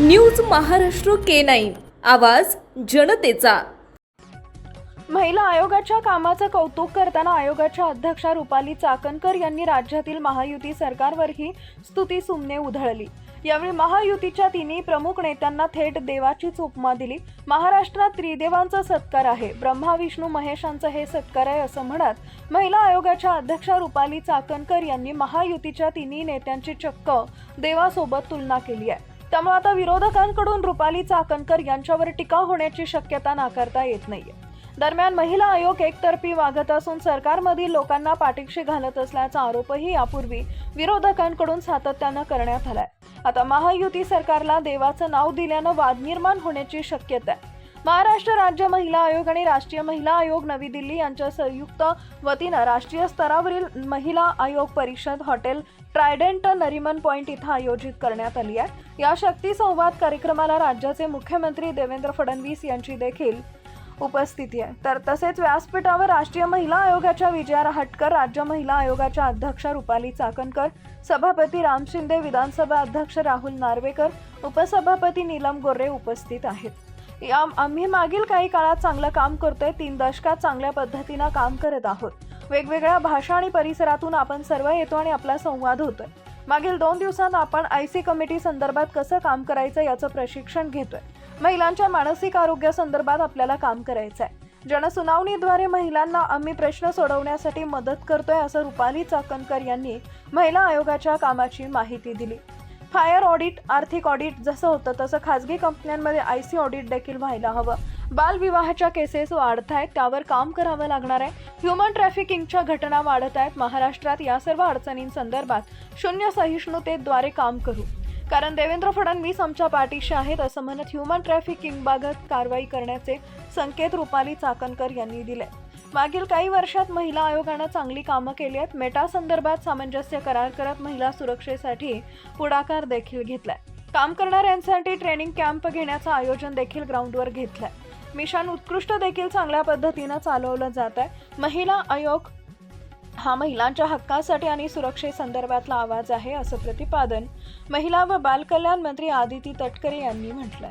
News Maharashtra K nine. आवाज जनतेचा. महिला आयोगाच्या कामाचं कौतुक करताना आयोगाच्या अध्यक्षा रुपाली चाकणकर यांनी राज्यातील महायुती सरकारवरही स्तुती सुमने उधळली. यावेळी महायुतीच्या तिन्ही प्रमुख नेत्यांना थेट देवाचीच उपमा दिली. महाराष्ट्रात त्रिदेवांचा सत्कार आहे. ब्रह्मा विष्णू महेशांचं हे सत्कार आहे असं म्हणत महिला आयोगाच्या अध्यक्षा रुपाली चाकणकर यांनी महायुतीच्या तिन्ही नेत्यांची चक्क देवासोबत तुलना केली आहे. त्यामुळे आता विरोधकांकडून रुपाली चाकणकर यांच्यावर टीका होण्याची शक्यता नाकारता येत नाहीये. दरम्यान महिला आयोग एकतर्फी वागत असून सरकारमधील लोकांना पाठीशी घालत असल्याचा आरोपही यापूर्वी विरोधकांकडून सातत्यानं करण्यात आलाय. आता महायुती सरकारला देवाचं नाव दिल्यानं वाद निर्माण होण्याची शक्यता आहे. महाराष्ट्र राज्य महिला आयोग आणि राष्ट्रीय महिला आयोग नवी दिल्ली यांच्या संयुक्त वतीनं राष्ट्रीय स्तरावरील महिला आयोग परिषद हॉटेल ट्रायडेंट नरिमन पॉईंट इथं आयोजित करण्यात आली आहे. या शक्ती संवाद कार्यक्रमाला राज्याचे मुख्यमंत्री देवेंद्र फडणवीस यांची देखील उपस्थिती आहे. तर तसेच व्यासपीठावर राष्ट्रीय महिला आयोगाच्या विजया रहाटकर राज्य महिला आयोगाच्या अध्यक्षा रुपाली चाकणकर सभापती राम शिंदे विधानसभा अध्यक्ष राहुल नार्वेकर उपसभापती नीलम गोर्रे उपस्थित आहेत. या आम्ही मागील काही काळात चांगलं काम करतोय तीन दशकात चांगल्या पद्धतीनं काम करत आहोत. वेगवेगळ्या भाषा आणि परिसरातून आपण सर्व येतो आणि आपला संवाद होतोय. मागील दोन दिवसात आपण आय सी कमिटी संदर्भात कसं काम करायचं याचं प्रशिक्षण घेतोय. महिलांच्या मानसिक आरोग्यासंदर्भात आपल्याला काम करायचं आहे जनसुनावणीद्वारे महिलांना आम्ही प्रश्न सोडवण्यासाठी मदत करतोय असं रुपाली चाकणकर यांनी महिला आयोगाच्या कामाची माहिती दिली. फायर ऑडिट आर्थिक ऑडिट जसं होतं तसं खाजगी कंपन्यांमध्ये आय सी ऑडिट देखील व्हायला हवं. बालविवाहाच्या केसेस वाढत आहेत त्यावर काम करावं लागणार आहे. ह्युमन ट्रॅफिकिंगच्या घटना वाढत आहेत महाराष्ट्रात या सर्व अडचणींसंदर्भात शून्य सहिष्णुतेद्वारे काम करू. कारण देवेंद्र फडणवीस आमच्या पाठीशी आहेत असं म्हणत ह्युमन ट्रॅफिकिंगबाबत कारवाई करण्याचे संकेत रुपाली चाकणकर यांनी दिले. मागील काही वर्षात महिला आयोगानं चांगली कामं केली आहेत. मेटा संदर्भात सामंजस्य करार करत महिला सुरक्षेसाठी पुढाकार देखील घेतलाय. काम करणाऱ्यांसाठी ट्रेनिंग कॅम्प घेण्याचं आयोजन देखील ग्राउंडवर घेतलंय. मिशन उत्कृष्ट देखील चांगल्या पद्धतीनं चालवलं जात आहे महिला आयोग हा महिलांच्या हक्कासाठी आणि सुरक्षेसंदर्भातला आवाज आहे असं प्रतिपादन महिला व बालकल्याण मंत्री आदिती तटकरे यांनी म्हटलंय.